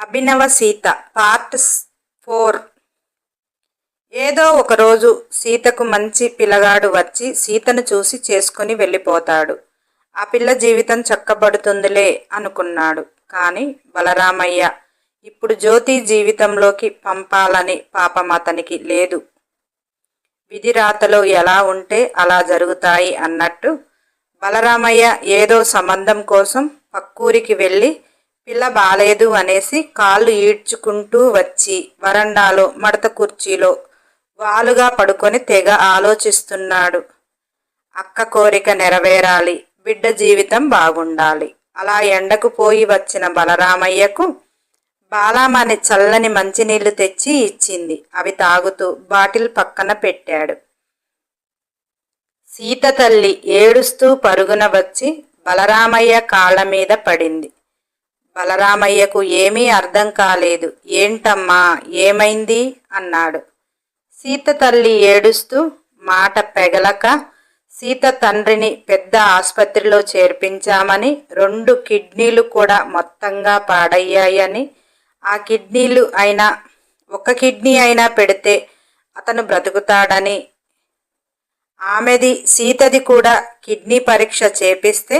అభినవ Sita part four ఏదో ఒకరోజు సీతకు మంచి పిల్లగాడు వచ్చి సీతను చూసి చేసుకుని వెళ్ళిపోతాడు. ఆ పిల్ల జీవితం చక్కబడుతుందిలే అనుకున్నాడు. కానీ బలరామయ్య ఇప్పుడు జ్యోతి జీవితంలోకి పంపాలని పాపం అతనికి లేదు. విధిరాతలో ఎలా ఉంటే అలా జరుగుతాయి అన్నట్టు బలరామయ్య ఏదో సంబంధం కోసం పక్కూరికి వెళ్ళి పిల్ల బాలేదు అనేసి కాళ్ళు ఈడ్చుకుంటూ వచ్చి వరండాలో మడత కుర్చీలో వాలుగా పడుకొని తెగ ఆలోచిస్తున్నాడు. అక్క కోరిక నెరవేరాలి బిడ్డ జీవితం బాగుండాలి. అలా ఎండకు పోయి వచ్చిన బలరామయ్యకు బాలామని చల్లని మంచినీళ్ళు తెచ్చి ఇచ్చింది. అవి తాగుతూ బాటిల్ పక్కన పెట్టాడు. సీత తల్లి ఏడుస్తూ పరుగున వచ్చి బలరామయ్య కాళ్ళ మీద పడింది. బలరామయ్యకు ఏమీ అర్థం కాలేదు. ఏంటమ్మా ఏమైంది అన్నాడు. సీత తల్లి ఏడుస్తూ మాట పెగలక సీత తండ్రిని పెద్ద ఆసుపత్రిలో చేర్పించామని రెండు కిడ్నీలు కూడా మొత్తంగా పాడయ్యాయని ఆ కిడ్నీలు అయినా ఒక కిడ్నీ అయినా పెడితే అతను బ్రతుకుతాడని ఆమెది సీతది కూడా కిడ్నీ పరీక్ష చేపిస్తే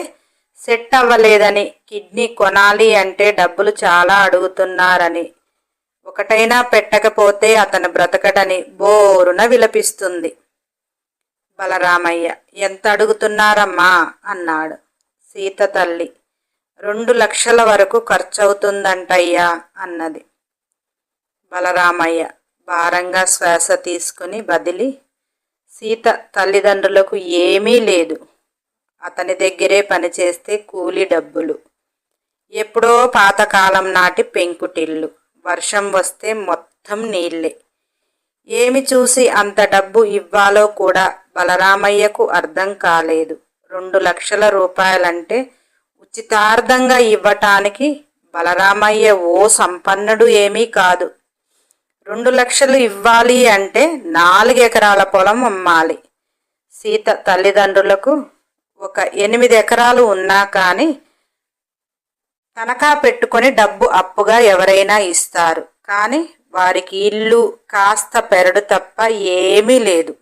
సెట్ అవ్వలేదని కిడ్నీ కొనాలి అంటే డబ్బులు చాలా అడుగుతున్నారని. ఒకటైనా పెట్టకపోతే అతను బ్రతకడని బోరున విలపిస్తుంది. బలరామయ్య ఎంత అడుగుతున్నారమ్మా? అన్నాడు సీత తల్లి. రెండు లక్షల వరకు ఖర్చవుతుందంటయ్యా అన్నది. బలరామయ్య భారంగా శ్వాస తీసుకుని బదిలి. సీత తల్లిదండ్రులకు ఏమీ లేదు. అతని దగ్గరే పనిచేస్తే కూలి డబ్బులు. ఎప్పుడో పాతకాలం నాటి పెంకుటిల్లు. వర్షం వస్తే మొత్తం నీళ్ళే. ఏమి చూసి అంత డబ్బు ఇవ్వాలో కూడా బలరామయ్యకు అర్థం కాలేదు. రెండు లక్షల రూపాయలంటే ఉచితార్థంగా ఇవ్వటానికి బలరామయ్య ఓ సంపన్నుడు ఏమీ కాదు. రెండు లక్షలు ఇవ్వాలి అంటే నాలుగు ఎకరాల పొలం అమ్మాలి. సీత తల్లిదండ్రులకు ఒక ఎనిమిది ఎకరాలు ఉన్నా కానీ తనఖా పెట్టుకొని డబ్బు అప్పుగా ఎవరైనా ఇస్తారు. కానీ వారికి ఇల్లు కాస్త పెరడు తప్ప ఏమీ లేదు.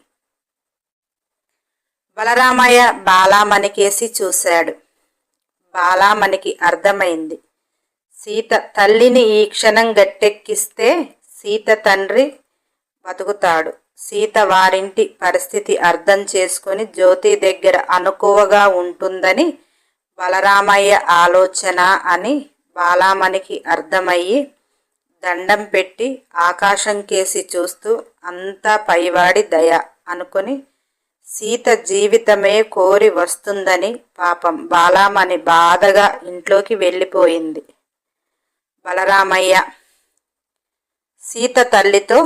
బలరామయ్య బాలామణికేసి చూశాడు. బాలామణికి అర్థమైంది. సీత తల్లిని ఈ క్షణం గట్టెక్కిస్తే సీత తండ్రి బతుకుతాడు. సీత వారింటి పరిస్థితి అర్థం చేసుకుని జ్యోతి దగ్గర అనుకువగా ఉంటుందని బలరామయ్య ఆలోచన అని బాలామణికి అర్థమయ్యి దండం పెట్టి ఆకాశం కేసి చూస్తూ అంతా పైవాడి దయ అనుకుని సీత జీవితమే కోరి వస్తుందని పాపం బాలామణి బాధగా ఇంట్లోకి వెళ్ళిపోయింది. బలరామయ్య సీత తల్లితో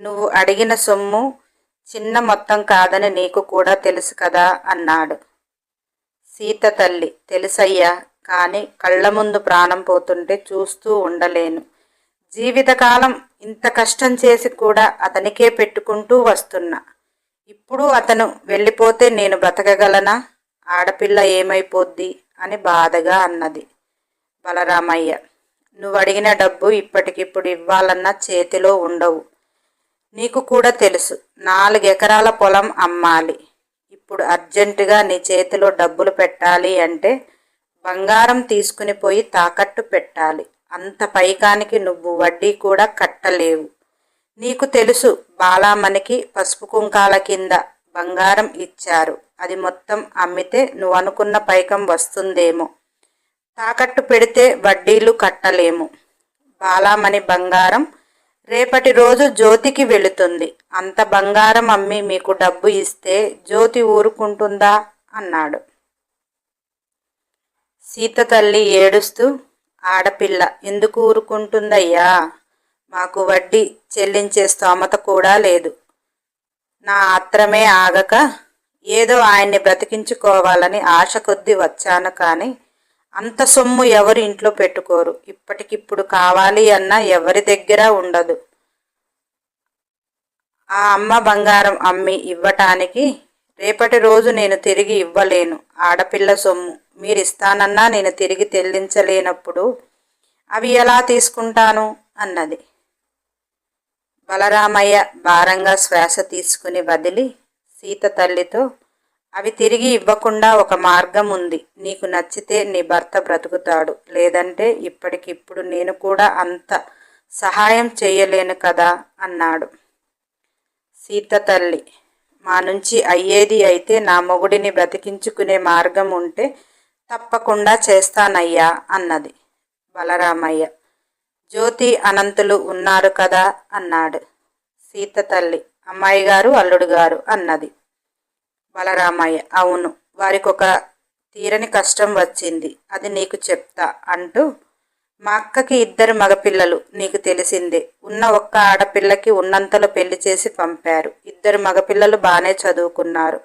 నువ్వు అడిగిన సొమ్ము చిన్న మొత్తం కాదని నీకు కూడా తెలుసు కదా అన్నాడు. సీత తల్లి తెలుసయ్యా కానీ కళ్ళ ముందు ప్రాణం పోతుంటే చూస్తూ ఉండలేను. జీవితకాలం ఇంత కష్టం చేసి కూడా అతనికే పెట్టుకుంటూ వస్తున్నా. ఇప్పుడు అతను వెళ్ళిపోతే నేను బ్రతకగలనా? ఆడపిల్ల ఏమైపోద్ది? అని బాధగా అన్నది. బలరామయ్య నువ్వు అడిగిన డబ్బు ఇప్పటికిప్పుడు ఇవ్వాలన్నా చేతిలో ఉండవు. నీకు కూడా తెలుసు. నాలుగెకరాల పొలం అమ్మాలి. ఇప్పుడు అర్జెంటుగా నీ చేతిలో డబ్బులు పెట్టాలి అంటే బంగారం తీసుకుని పోయి తాకట్టు పెట్టాలి. అంత పైకానికి నువ్వు వడ్డీ కూడా కట్టలేవు. నీకు తెలుసు బాలామణికి పసుపు కుంకాల కింద బంగారం ఇచ్చారు. అది మొత్తం అమ్మితే నువ్వు అనుకున్న పైకం వస్తుందేమో. తాకట్టు పెడితే వడ్డీలు కట్టలేము. బాలామణి బంగారం రేపటి రోజు జ్యోతికి వెళుతుంది. అంత బంగారం అమ్మి మీకు డబ్బు ఇస్తే జ్యోతి ఊరుకుంటుందా? అన్నాడు. సీత తల్లి ఏడుస్తూ ఆడపిల్ల ఎందుకు ఊరుకుంటుందయ్యా? మాకు వడ్డీ చెల్లించే స్తోమత కూడా లేదు. నా ఆత్రమే ఆగక ఏదో ఆయన్ని బ్రతికించుకోవాలని ఆశ కొద్దీ వచ్చాను కానీ అంత సొమ్ము ఎవరు ఇంట్లో పెట్టుకోరు. ఇప్పటికిప్పుడు కావాలి అన్న ఎవరి దగ్గర ఉండదు. ఆ అమ్మ బంగారం అమ్మి ఇవ్వటానికి రేపటి రోజు నేను తిరిగి ఇవ్వలేను. ఆడపిల్ల సొమ్ము. మీరు ఇస్తానన్నా నేను తిరిగి చెల్లించలేనప్పుడు అవి ఎలా తీసుకుంటాను? అన్నది. బలరామయ్య భారంగా శ్వాస తీసుకుని వదిలి సీత తల్లితో అవి తిరిగి ఇవ్వకుండా ఒక మార్గం ఉంది నీకు నచ్చితే నీ భర్త బ్రతుకుతాడు. లేదంటే ఇప్పటికిప్పుడు నేను కూడా అంత సహాయం చేయలేను కదా అన్నాడు. సీత తల్లి మా నుంచి అయ్యేది అయితే నా మొగుడిని బ్రతికించుకునే మార్గం ఉంటే తప్పకుండా చేస్తానయ్యా అన్నది బలరామయ్య. జ్యోతి అనంతులు ఉన్నారు కదా అన్నాడు సీత తల్లి. అమ్మాయి గారు అల్లుడు గారు అన్నది. బలరామయ్య. అవును వారికి ఒక తీరని కష్టం వచ్చింది. అది నీకు చెప్తా అంటూ మా అక్కకి ఇద్దరు మగపిల్లలు నీకు తెలిసిందే. ఉన్న ఒక్క ఆడపిల్లకి ఉన్నంతలో పెళ్ళి చేసి పంపారు. ఇద్దరు మగపిల్లలు బాగానే చదువుకున్నారు.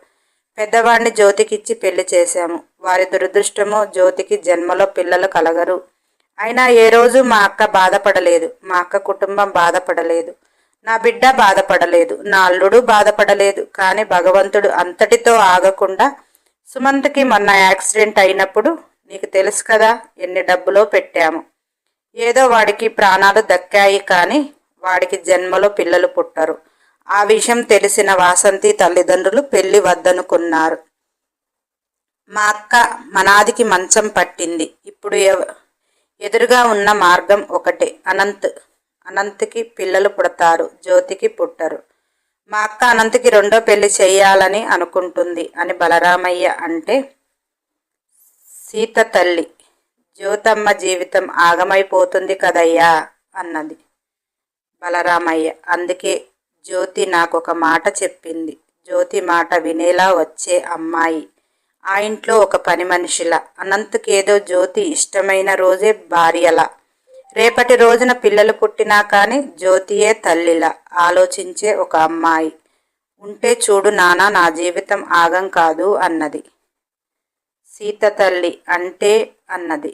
పెద్దవాడిని జ్యోతికిచ్చి పెళ్ళి చేశాము. వారి దురదృష్టమో జ్యోతికి జన్మలో పిల్లలు కలగరు. అయినా ఏ రోజు మా అక్క బాధపడలేదు. మా అక్క కుటుంబం బాధపడలేదు. నా బిడ్డ బాధపడలేదు నా అల్లుడు బాధపడలేదు కానీ భగవంతుడు అంతటితో ఆగకుండా సుమంత్కి మొన్న యాక్సిడెంట్ అయినప్పుడు నీకు తెలుసు కదా ఎన్ని డబ్బులో పెట్టాము. ఏదో వాడికి ప్రాణాలు దక్కాయి కానీ వాడికి జన్మలో పిల్లలు పుట్టరు. ఆ విషయం తెలిసిన వాసంతి తల్లిదండ్రులు పెళ్ళి వద్దనుకున్నారు. మా అక్క మనాదికి మంచం పట్టింది. ఇప్పుడు ఎదురుగా ఉన్న మార్గం ఒకటే. అనంత్ అనంత్కి పిల్లలు పుడతారు జ్యోతికి పుట్టరు. మా అక్క అనంత్కి రెండో పెళ్ళి చేయాలని అనుకుంటుంది అని బలరామయ్య అంటే సీత తల్లి జ్యోతమ్మ జీవితం ఆగమైపోతుంది కదయ్యా అన్నది బలరామయ్య. అందుకే జ్యోతి నాకు ఒక మాట చెప్పింది. జ్యోతి మాట వినేలా వచ్చే అమ్మాయి. ఆ ఇంట్లో ఒక పని మనిషిలా. అనంతకేదో జ్యోతి ఇష్టమైన రోజే భార్యలా. రేపటి రోజున పిల్లలు పుట్టినా కానీ జ్యోతియే తల్లిలా ఆలోచించే ఒక అమ్మాయి. ఉంటే చూడు నానా నా జీవితం ఆగం కాదు అన్నది. సీత తల్లి అంటే అన్నది.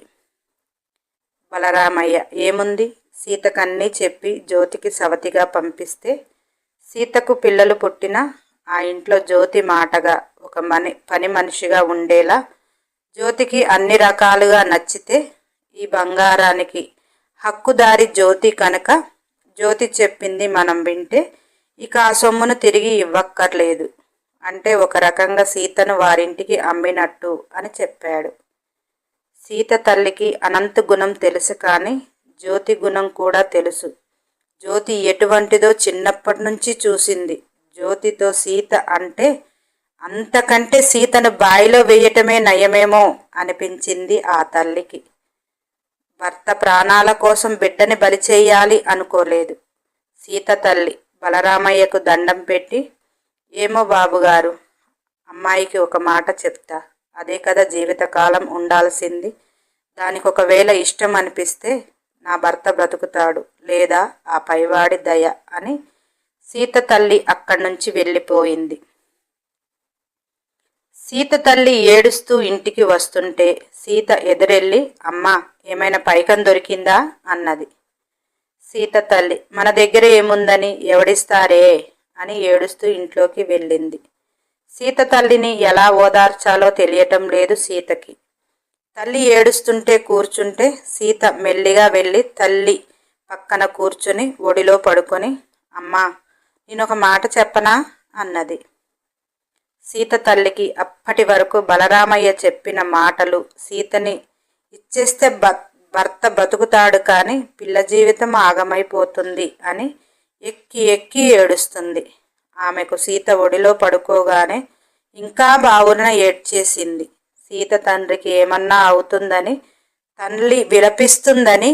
బలరామయ్య ఏముంది? సీతకన్నీ చెప్పి జ్యోతికి సవతిగా పంపిస్తే సీతకు పిల్లలు పుట్టిన ఆ ఇంట్లో జ్యోతి మాటగా ఒక మని పని మనిషిగా ఉండేలా జ్యోతికి అన్ని రకాలుగా నచ్చితే ఈ బంగారానికి హక్కుదారి జ్యోతి కనుక జ్యోతి చెప్పింది మనం వింటే ఇక ఆ సొమ్మును తిరిగి ఇవ్వక్కర్లేదు. అంటే ఒక రకంగా సీతను వారింటికి అమ్మినట్టు అని చెప్పాడు. సీత తల్లికి అనంత గుణం తెలుసు కానీ జ్యోతి గుణం కూడా తెలుసు. జ్యోతి ఎటువంటిదో చిన్నప్పటి నుంచి చూసింది. జ్యోతితో సీత అంటే అంతకంటే సీతను బాయిలో వేయటమే నయమేమో అనిపించింది ఆ తల్లికి. భర్త ప్రాణాల కోసం బిడ్డని బలి చేయాలి అనుకోలేదు. సీత తల్లి బలరామయ్యకు దండం పెట్టి ఏమో బాబుగారు అమ్మాయికి ఒక మాట చెప్తా. అదే కదా జీవితకాలం ఉండాల్సింది. దానికి ఒకవేళ ఇష్టం అనిపిస్తే నా భర్త బ్రతుకుతాడు. లేదా ఆ పైవాడి దయ అని సీత తల్లి అక్కడి నుంచి వెళ్ళిపోయింది. సీత తల్లి ఏడుస్తూ ఇంటికి వస్తుంటే సీత ఎదురెళ్ళి అమ్మా ఏమైనా పైకం దొరికిందా? అన్నది. సీత తల్లి మన దగ్గర ఏముందని ఎవడిస్తారే? అని ఏడుస్తూ ఇంట్లోకి వెళ్ళింది. సీత తల్లిని ఎలా ఓదార్చాలో తెలియటం లేదు సీతకి. తల్లి ఏడుస్తుంటే కూర్చుంటే సీత మెల్లిగా వెళ్ళి తల్లి పక్కన కూర్చుని ఒడిలో పడుకొని అమ్మా నేను ఒక మాట చెప్పనా? అన్నది. సీత తల్లికి అప్పటి వరకు బలరామయ్య చెప్పిన మాటలు సీతని ఇచ్చేస్తే భర్త బతుకుతాడు కానీ పిల్ల జీవితం ఆగమైపోతుంది అని ఎక్కి ఎక్కి ఏడుస్తుంది. ఆమెకు సీత ఒడిలో పడుకోగానే ఇంకా బావున ఏడ్చేసింది. సీత తండ్రికి ఏమన్నా అవుతుందని తల్లి విలపిస్తుందని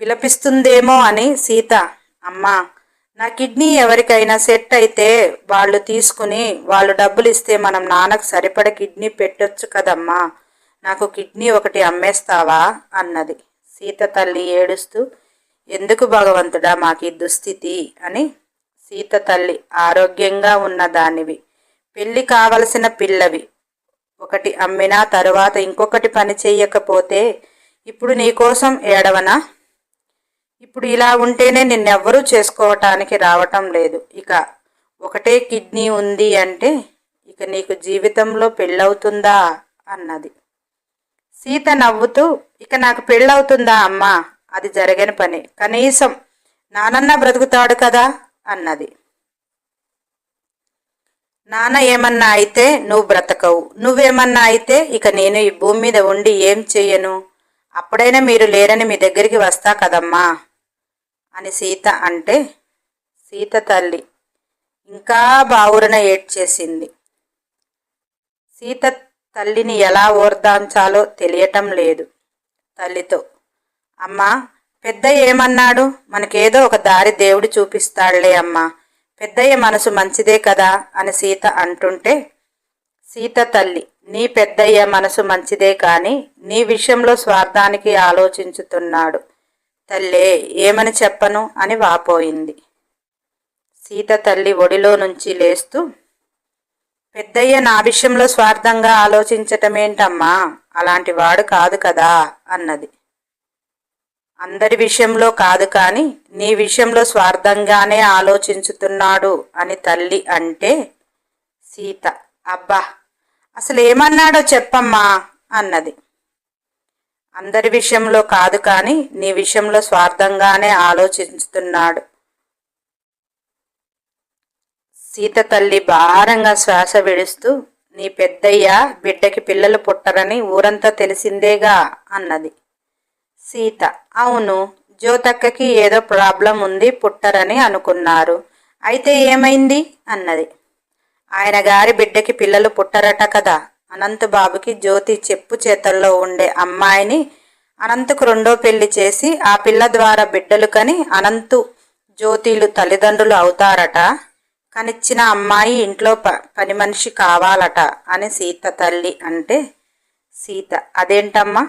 విలపిస్తుందేమో అని సీత అమ్మా నా కిడ్నీ ఎవరికైనా సెట్ అయితే వాళ్ళు తీసుకుని వాళ్ళు డబ్బులు ఇస్తే మనం నాన్నకు సరిపడ కిడ్నీ పెట్టొచ్చు కదమ్మా. నాకు కిడ్నీ ఒకటి అమ్మేస్తావా? అన్నది. సీత తల్లి ఏడుస్తూ ఎందుకు భగవంతుడా మాకి దుస్థితి? అని సీత తల్లి ఆరోగ్యంగా ఉన్న దానివి పెళ్ళి కావలసిన పిల్లవి. ఒకటి అమ్మినా తరువాత ఇంకొకటి పని చెయ్యకపోతే ఇప్పుడు నీకోసం ఏడవనా? ఇప్పుడు ఇలా ఉంటేనే నిన్నెవ్వరూ చేసుకోవటానికి రావటం లేదు. ఇక ఒకటే కిడ్నీ ఉంది అంటే ఇక నీకు జీవితంలో పెళ్ళవుతుందా? అన్నది. సీత నవ్వుతూ ఇక నాకు పెళ్ళవుతుందా అమ్మా? అది జరగని పని. కనీసం నానన్న బ్రతుకుతాడు కదా? అన్నది. నాన్న ఏమన్నా అయితే నువ్వు బ్రతకవు. నువ్వేమన్నా అయితే ఇక నేను ఈ భూమి మీద ఉండి ఏం చెయ్యను? అప్పుడైనా మీరు లేరని మీ దగ్గరికి వస్తా కదమ్మా? అని సీత అంటే సీత తల్లి ఇంకా బావురన ఏడ్చేసింది. సీత తల్లిని ఎలా ఓర్దాంచాలో తెలియటం లేదు తల్లితో. అమ్మా పెద్ద ఏమన్నాడు? మనకేదో ఒక దారి దేవుడు చూపిస్తాడులే అమ్మా. పెద్దయ్య మనసు మంచిదే కదా అని సీత అంటుంటే సీత తల్లి నీ పెద్దయ్య మనసు మంచిదే కానీ నీ విషయంలో స్వార్థానికి ఆలోచించుతున్నాడు. తల్లే ఏమని చెప్పను? అని వాపోయింది. సీత తల్లి ఒడిలో నుంచి లేస్తూ పెద్దయ్య నా విషయంలో స్వార్థంగా ఆలోచించటమేంటమ్మా? అలాంటి వాడు కాదు కదా? అన్నది. అందరి విషయంలో కాదు కానీ నీ విషయంలో స్వార్థంగానే ఆలోచించుతున్నాడు అని తల్లి అంటే సీత. అబ్బా అసలు ఏమన్నాడో చెప్పమ్మా? అన్నది. అందరి విషయంలో కాదు కానీ నీ విషయంలో స్వార్థంగానే ఆలోచిస్తున్నాడు. సీత తల్లి భారంగా శ్వాస విడుస్తూ నీ పెద్దయ్య బిడ్డకి పిల్లలు పుట్టరని ఊరంతా తెలిసిందేగా అన్నది. సీత అవును జ్యోతక్కకి ఏదో ప్రాబ్లం ఉంది పుట్టరని అనుకున్నారు. అయితే ఏమైంది? అన్నది. ఆయన గారి బిడ్డకి పిల్లలు పుట్టరట కదా అనంత్ బాబుకి జ్యోతి చెప్పు చేతల్లో ఉండే అమ్మాయిని అనంతకు రెండో పెళ్ళి చేసి ఆ పిల్ల ద్వారా బిడ్డలు కని అనంతు జ్యోతిలు తల్లిదండ్రులు అవుతారట. కనిచ్చిన అమ్మాయి ఇంట్లో ప పని మనిషి కావాలట అని సీత తల్లి అంటే సీత. అదేంటమ్మా?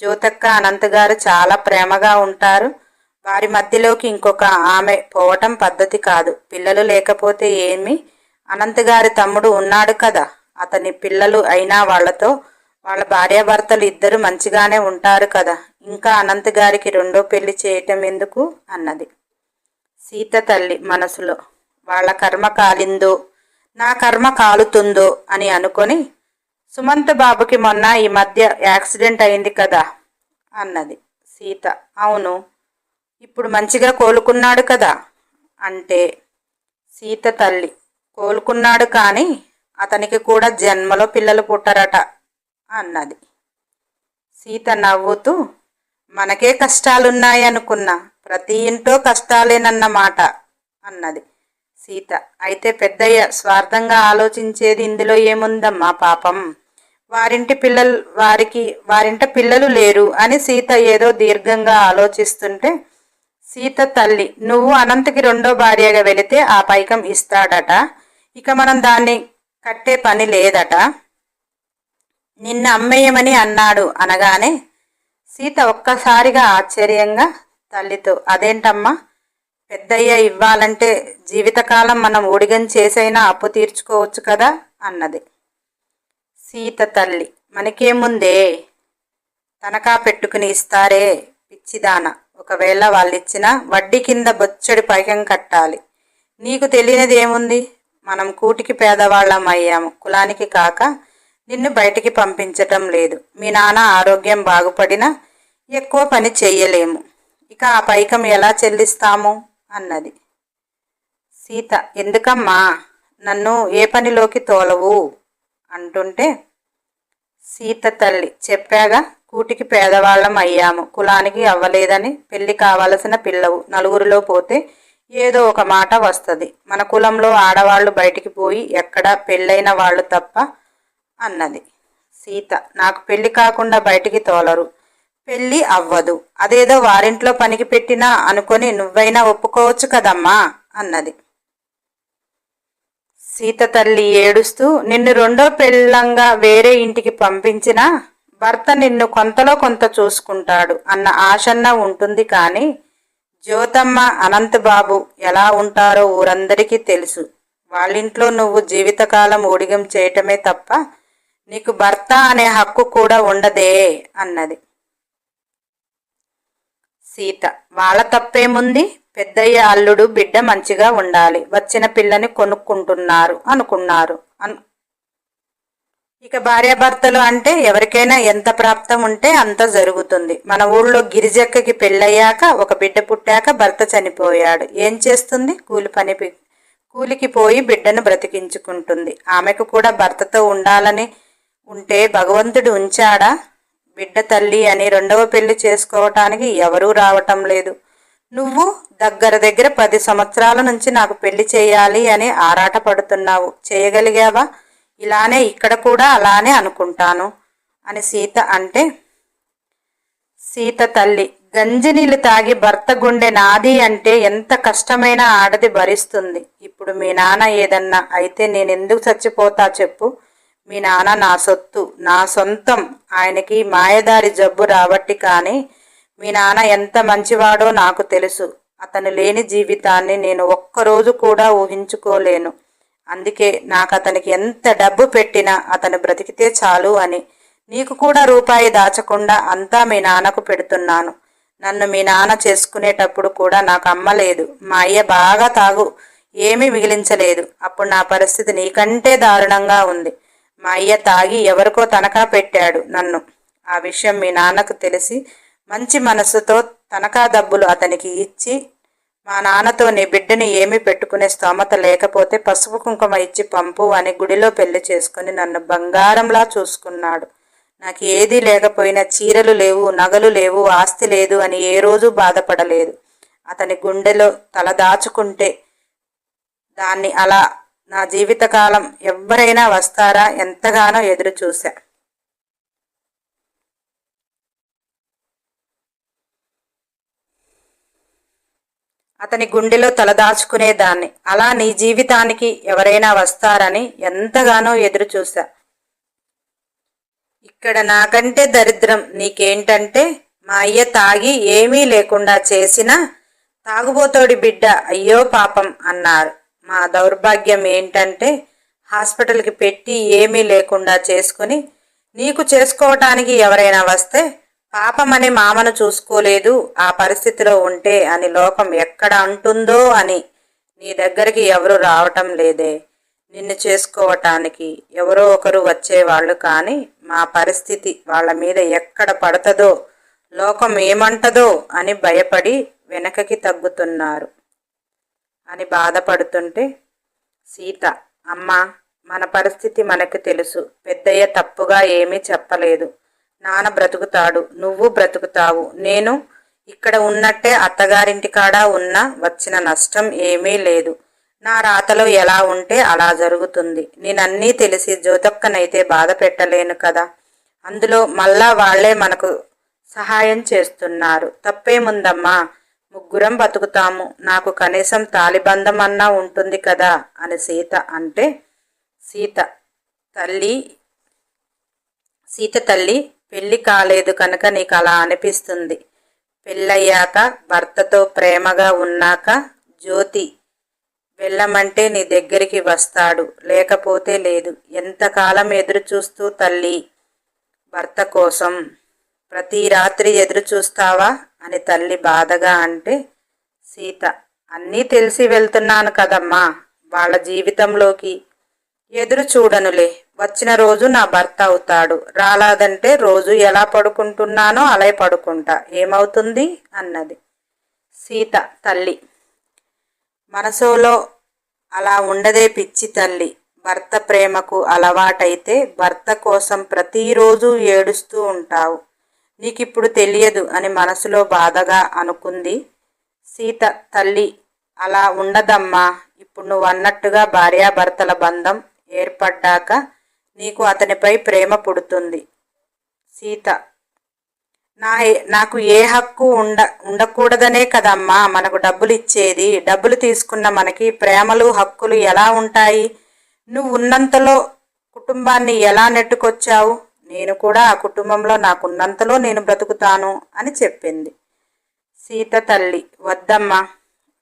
జ్యోతక్క అనంత్ గారు చాలా ప్రేమగా ఉంటారు. వారి మధ్యలోకి ఇంకొక ఆమె పోవటం పద్ధతి కాదు. పిల్లలు లేకపోతే ఏమి? అనంత్ గారి తమ్ముడు ఉన్నాడు కదా. అతని పిల్లలు అయినా వాళ్ళతో వాళ్ళ భార్యాభర్తలు ఇద్దరు మంచిగానే ఉంటారు కదా. ఇంకా అనంత్ గారికి రెండో పెళ్ళి చేయటం ఎందుకు అన్నది. సీత తల్లి మనసులో వాళ్ళ కర్మ కాలిందో నా కర్మ కాలుతుందో అని అనుకొని సుమంత్ బాబుకి మొన్న ఈ మధ్య యాక్సిడెంట్ అయింది కదా అన్నది. సీత అవును ఇప్పుడు మంచిగా కోలుకున్నాడు కదా అంటే సీత తల్లి కోలుకున్నాడు కానీ అతనికి కూడా జన్మలో పిల్లలు పుట్టరట అన్నది. సీత నవ్వుతూ మనకే కష్టాలున్నాయి అనుకున్నా ప్రతి ఇంట్లో కష్టాలేనన్నమాట అన్నది సీత. అయితే పెద్దయ్య స్వార్థంగా ఆలోచించేది ఇందులో ఏముందమ్మా పాపం? వారింటి పిల్లలు వారికి వారింట పిల్లలు లేరు అని సీత ఏదో దీర్ఘంగా ఆలోచిస్తుంటే సీత తల్లి నువ్వు అనంతకి రెండో భార్యగా వెళితే ఆ పైకం ఇస్తాడట. ఇక మనం దాన్ని కట్టే పని లేదట. నిన్న అమ్మేయమని అన్నాడు అనగానే సీత ఒక్కసారిగా ఆశ్చర్యంగా తల్లితో అదేంటమ్మా? పెద్దయ్య ఇవ్వాలంటే జీవితకాలం మనం ఊడిగం చేసైనా అప్పు తీర్చుకోవచ్చు కదా? అన్నది. సీత తల్లి మనకేముందే? తనఖా పెట్టుకుని ఇస్తారే పిచ్చిదాన. ఒకవేళ వాళ్ళిచ్చిన వడ్డీ కింద బొచ్చడి పైకం కట్టాలి. నీకు తెలియనిది ఏముంది మనం కూటికి పేదవాళ్ళం అయ్యాము. కులానికి కాక నిన్ను బయటికి పంపించటం లేదు. మీ నాన్న ఆరోగ్యం బాగుపడినా ఎక్కువ పని చెయ్యలేము. ఇక ఆ పైకం ఎలా చెల్లిస్తాము? అన్నది. సీత ఎందుకమ్మా? నన్ను ఏ పనిలోకి తోలవు? అంటుంటే సీత తల్లి చెప్పాగా కూటికి పేదవాళ్ళం అయ్యాము. కులానికి అవ్వలేదని పెళ్ళి కావలసిన పిల్లవు. నలుగురిలో పోతే ఏదో ఒక మాట వస్తుంది. మన కులంలో ఆడవాళ్ళు బయటికి పోయి ఎక్కడ పెళ్ళైన వాళ్ళు తప్ప అన్నది. సీత నాకు పెళ్ళి కాకుండా బయటికి తోలరు. పెళ్ళి అవ్వదు. అదేదో వారింట్లో పనికి పెట్టినా అనుకొని నువ్వైనా ఒప్పుకోవచ్చు కదమ్మా అన్నది. సీత తల్లి ఏడుస్తూ నిన్ను రెండో పెళ్ళంగా వేరే ఇంటికి పంపించినా భర్త నిన్ను కొంతలో కొంత చూసుకుంటాడు అన్న ఆశన్న ఉంటుంది కానీ జ్యోతమ్మ అనంతబాబు ఎలా ఉంటారో ఊరందరికీ తెలుసు. వాళ్ళింట్లో నువ్వు జీవితకాలం ఊడిగం చేయటమే తప్ప నీకు భర్త అనే హక్కు కూడా ఉండదే అన్నది. సీత వాళ్ళ తప్పేముంది? పెద్దయ్య అల్లుడు బిడ్డ మంచిగా ఉండాలి. వచ్చిన పిల్లని కొనుక్కుంటున్నారు అనుకున్నారు. అను ఇక భార్యాభర్తలు అంటే ఎవరికైనా ఎంత ప్రాప్తం ఉంటే అంత జరుగుతుంది. మన ఊళ్ళో గిరిజక్కకి పెళ్ళయ్యాక ఒక బిడ్డ పుట్టాక భర్త చనిపోయాడు. ఏం చేస్తుంది? కూలి పని కూలికి పోయి బిడ్డను బ్రతికించుకుంటుంది. ఆమెకు కూడా భర్తతో ఉండాలని ఉంటే భగవంతుడు ఉంచాడా? బిడ్డ తల్లి అని రెండవ పెళ్ళి చేసుకోవటానికి ఎవరూ రావటం లేదు. నువ్వు దగ్గర దగ్గర పది సంవత్సరాల నుంచి నాకు పెళ్ళి చేయాలి అని ఆరాట పడుతున్నావు చేయగలిగావా? ఇలానే ఇక్కడ కూడా అలానే అనుకుంటాను. అని సీత అంటే సీత తల్లి గంజి నీళ్ళు తాగి భర్త గుండె నాది అంటే ఎంత కష్టమైన ఆడది భరిస్తుంది. ఇప్పుడు మీ నాన్న ఏదన్నా అయితే నేను ఎందుకు చచ్చిపోతా చెప్పు. మీ నాన్న నా సొత్తు నా సొంతం. ఆయనకి మాయదారి జబ్బు రాబట్టి కానీ మీ నాన్న ఎంత మంచివాడో నాకు తెలుసు. అతను లేని జీవితాన్ని నేను ఒక్కరోజు కూడా ఊహించుకోలేను. అందుకే నాకు అతనికి ఎంత డబ్బు పెట్టినా అతను బ్రతికితే చాలు అని. నీకు కూడా రూపాయి దాచకుండా అంతా మీ నాన్నకు పెడుతున్నాను. నన్ను మీ నాన్న చేసుకునేటప్పుడు కూడా నాకు అమ్మలేదు మా అయ్య బాగా తాగు. ఏమీ మిగిలించలేదు. అప్పుడు నా పరిస్థితి నీకంటే దారుణంగా ఉంది. మా అయ్య తాగి ఎవరికో తనఖా పెట్టాడు నన్ను. ఆ విషయం మీ నాన్నకు తెలిసి మంచి మనసుతో తనఖా డబ్బులు అతనికి ఇచ్చి మా నాన్నతో నీ బిడ్డని ఏమీ పెట్టుకునే స్తోమత లేకపోతే పసుపు కుంకుమ ఇచ్చి పంపు అని గుడిలో పెళ్ళి చేసుకుని నన్ను బంగారంలా చూసుకున్నాడు. నాకు ఏదీ లేకపోయినా చీరలు లేవు నగలు లేవు ఆస్తి లేదు అని ఏ రోజు బాధపడలేదు. అతని గుండెలో తల దాచుకుంటే దాన్ని అలా నా జీవితకాలం ఎవ్వరైనా వస్తారా? ఎంతగానో ఎదురు చూశా అతని గుండెలో తలదాచుకునేదాన్ని అలా నీ జీవితానికి ఎవరైనా వస్తారని ఎంతగానో ఎదురు చూశా ఇక్కడ నాకంటే దరిద్రం నీకేంటంటే మా అయ్య తాగి ఏమీ లేకుండా చేసిన తాగుబోతోడి బిడ్డ అయ్యో పాపం అన్నారు. మా దౌర్భాగ్యం ఏంటంటే హాస్పిటల్కి పెట్టి ఏమీ లేకుండా చేసుకుని నీకు చేసుకోవటానికి ఎవరైనా వస్తే పాపమని మామను చూసుకోలేదు. ఆ పరిస్థితిలో ఉంటే అని లోకం ఎక్కడ అంటుందో అని నీ దగ్గరికి ఎవరు రావటం లేదే. నిన్ను చేసుకోవటానికి ఎవరో ఒకరు వచ్చేవాళ్ళు కానీ మా పరిస్థితి వాళ్ళ మీద ఎక్కడ పడుతుందో లోకం ఏమంటదో అని భయపడి వెనకకి తగ్గుతున్నారు. అని బాధపడుతుంటే సీత అమ్మ మన పరిస్థితి మనకు తెలుసు. పెద్దయ్య తప్పుగా ఏమీ చెప్పలేదు. నాన్న బ్రతుకుతాడు నువ్వు బ్రతుకుతావు. నేను ఇక్కడ ఉన్నట్టే అత్తగారింటి కాడ ఉన్న వచ్చిన నష్టం ఏమీ లేదు. నా రాతలో ఎలా ఉంటే అలా జరుగుతుంది. నేనన్నీ తెలిసి జ్యోతక్కనైతే బాధ పెట్టలేను కదా. అందులో మళ్ళా వాళ్ళే మనకు సహాయం చేస్తున్నారు. తప్పేముందమ్మా? ముగ్గురం బతుకుతాము. నాకు కనీసం తాలిబంధం అన్నా ఉంటుంది కదా అని సీత అంటే సీత తల్లి సీత తల్లి పెళ్ళి కాలేదు కనుక నీకు అలా అనిపిస్తుంది. పెళ్ళయ్యాక భర్తతో ప్రేమగా ఉన్నాక జ్యోతి వెళ్ళమంటే నీ దగ్గరికి వస్తాడు. లేకపోతే లేదు. ఎంతకాలం ఎదురు చూస్తూ తల్లి భర్త కోసం? ప్రతి రాత్రి ఎదురు చూస్తావా అని తల్లి బాధగా అంటే సీత అన్నీ తెలిసి వెళ్తున్నాను కదమ్మా. వాళ్ళ జీవితంలోకి ఎదురు చూడనులే వచ్చిన రోజు నా భర్త అవుతాడు. రాలాదంటే రోజు ఎలా పడుకుంటున్నానో అలా పడుకుంటా. ఏమవుతుంది? అన్నది. సీత తల్లి. మనసులో అలా ఉండదే పిచ్చి తల్లి. భర్త ప్రేమకు అలవాటైతే భర్త కోసం ప్రతిరోజు ఏడుస్తూ ఉంటావు. నీకిప్పుడు తెలియదు అని మనసులో బాధగా అనుకుంది సీత తల్లి. అలా ఉండదమ్మా. ఇప్పుడు నువ్వు అన్నట్టుగా భార్యాభర్తల బంధం ఏర్పడ్డాక నీకు అతనిపై ప్రేమ పుడుతుంది. సీత నా నాకు ఏ హక్కు ఉండ ఉండకూడదనే కదమ్మా. మనకు డబ్బులు ఇచ్చేది డబ్బులు తీసుకున్న మనకి ప్రేమలు హక్కులు ఎలా ఉంటాయి? నువ్వు ఉన్నంతలో కుటుంబాన్ని ఎలా నెట్టుకొచ్చావు? నేను కూడా ఆ కుటుంబంలో నాకున్నంతలో నేను బ్రతుకుతాను అని చెప్పింది. సీత తల్లి వద్దమ్మా.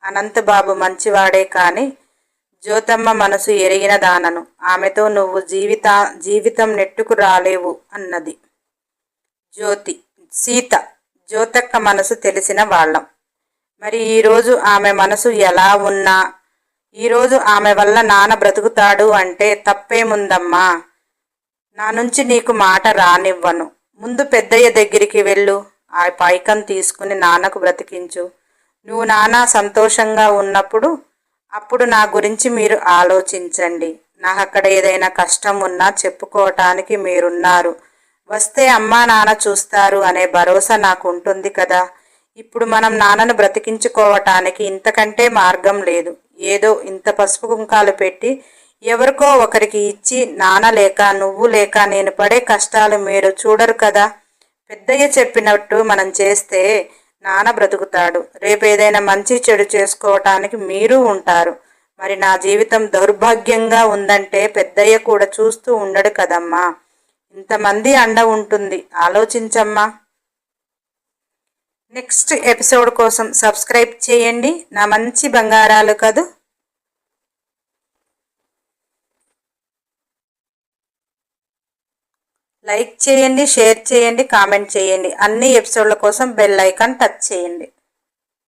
అనంతబాబు మంచివాడే కానీ జ్యోతమ్మ మనసు ఎరిగిన దానను. ఆమెతో నువ్వు జీవిత జీవితం నెట్టుకు రాలేవు అన్నది. జ్యోతి సీత జ్యోతక్క మనసు తెలిసిన వాళ్ళం. మరి ఈరోజు ఆమె మనసు ఎలా ఉన్నా ఈరోజు ఆమె వల్ల నాన్న బ్రతుకుతాడు అంటే తప్పేముందమ్మా? నా నుంచి నీకు మాట రానివ్వను. ముందు పెద్దయ్య దగ్గరికి వెళ్ళు. ఆ పైకం తీసుకుని నాన్నకు బ్రతికించు. నువ్వు నాన్న సంతోషంగా ఉన్నప్పుడు అప్పుడు నా గురించి మీరు ఆలోచించండి. నాకు అక్కడ ఏదైనా కష్టం ఉన్నా చెప్పుకోవటానికి మీరున్నారు. వస్తే అమ్మా నాన్న చూస్తారు అనే భరోసా నాకు ఉంటుంది కదా. ఇప్పుడు మనం నాన్నను బ్రతికించుకోవటానికి ఇంతకంటే మార్గం లేదు. ఏదో ఇంత పసుపు కుంకాలు పెట్టి ఎవరికో ఒకరికి ఇచ్చి నాన్న లేక నువ్వు లేక నేను పడే కష్టాలు మీరు చూడరు కదా. పెద్దయ్య చెప్పినట్టు మనం చేస్తే నాన్న బ్రతుకుతాడు. రేపు ఏదైనా మంచి చెడు చేసుకోవటానికి మీరు ఉంటారు. మరి నా జీవితం దౌర్భాగ్యంగా ఉందంటే పెద్దయ్య కూడా చూస్తూ ఉండడు కదమ్మా. ఇంతమంది అండ ఉంటుంది. ఆలోచించమ్మా. నెక్స్ట్ ఎపిసోడ్ కోసం సబ్స్క్రైబ్ చేయండి. నా మంచి బంగారాలు కదూ. లైక్ చేయండి షేర్ చేయండి కామెంట్ చేయండి. అన్ని ఎపిసోడ్ల కోసం బెల్ ఐకాన్ టచ్ చేయండి.